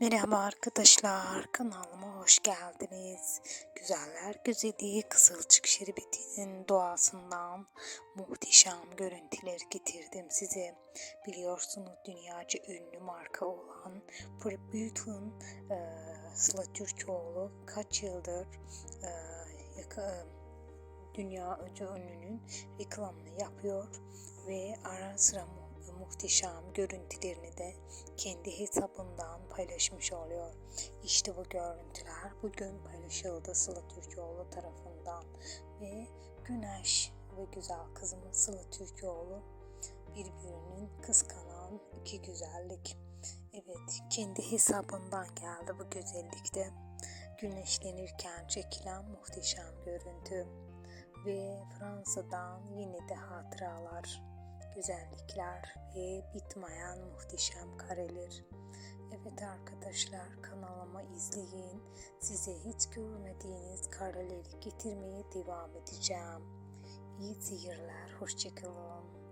Merhaba arkadaşlar, kanalıma hoş geldiniz. Güzeller güzeli Kızılcık Şerbeti'nin doğasından muhteşem görüntüler getirdim size. Biliyorsunuz dünyaca ünlü marka olan Prebute'un e, Sıla Türkoğlu kaç yıldır e, yaka- dünya ünlünün reklamını yapıyor ve ara sıra muhteşem görüntülerini de kendi hesabından paylaşmış oluyor. İşte bu görüntüler bugün paylaşıldı Sıla Türkoğlu tarafından ve Güneş ve güzel kızımız Sıla Türkoğlu birbirinin kıskanan iki güzellik. Evet kendi hesabından geldi bu güzellikte. Güneşlenirken çekilen muhteşem görüntü ve Fransa'dan yine de hatıralar, güzellikler ve bitmeyen muhteşem kareler. Evet arkadaşlar kanalıma izleyin. Size hiç görmediğiniz kareleri getirmeye devam edeceğim. İyi seyirler. Hoşçakalın.